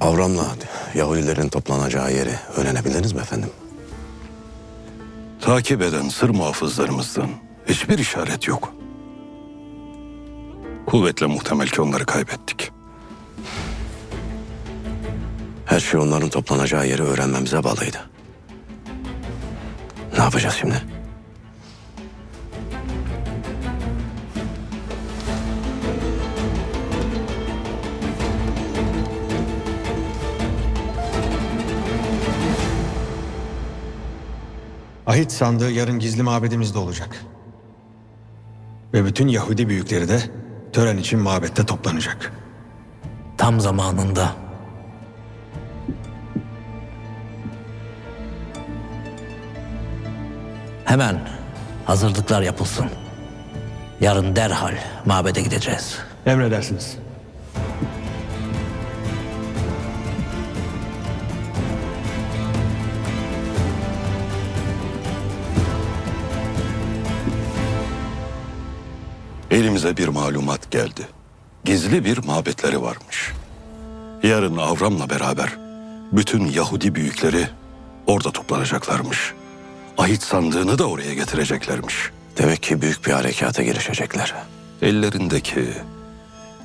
Avram'la Yahudilerin toplanacağı yeri öğrenebildiniz mi efendim? Takip eden sır muhafızlarımızdan hiçbir işaret yok. Kuvvetle muhtemel ki onları kaybettik. Her şey onların toplanacağı yeri öğrenmemize bağlıydı. Ne yapacağız şimdi? Ahit sandığı yarın gizli mabedimizde olacak. Ve bütün Yahudi büyükleri de tören için mabette toplanacak. Tam zamanında. Hemen hazırlıklar yapılsın. Yarın derhal mabede gideceğiz. Emredersiniz. Elimize bir malumat geldi. Gizli bir mabetleri varmış. Yarın Avram'la beraber bütün Yahudi büyükleri orada toplanacaklarmış. Ahit sandığını da oraya getireceklermiş. Demek ki büyük bir harekata girişecekler. Ellerindeki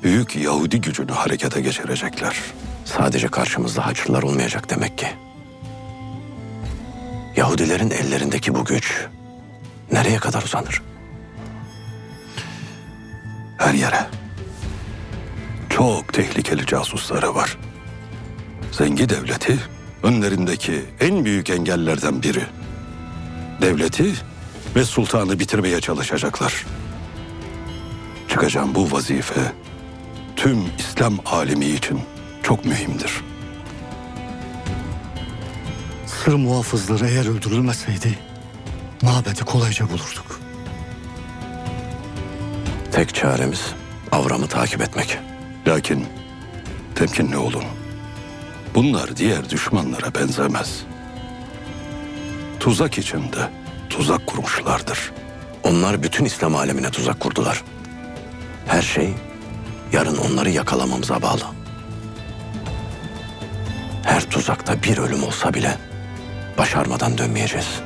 büyük Yahudi gücünü harekete geçirecekler. Sadece karşımızda Haçlılar olmayacak demek ki. Yahudilerin ellerindeki bu güç nereye kadar uzanır? Her yere. Çok tehlikeli casusları var. Zengi devleti önlerindeki en büyük engellerden biri. Devleti ve sultanı bitirmeye çalışacaklar. Çıkacağım bu vazife tüm İslam alemi için çok mühimdir. Sır muhafızları eğer öldürülmeseydi mabedi kolayca bulurduk. Tek çaremiz Avram'ı takip etmek. Lakin temkinli olun. Bunlar diğer düşmanlara benzemez. Tuzak içinde tuzak kurmuşlardır. Onlar bütün İslam alemine tuzak kurdular. Her şey yarın onları yakalamamıza bağlı. Her tuzakta bir ölüm olsa bile başarmadan dönmeyeceğiz.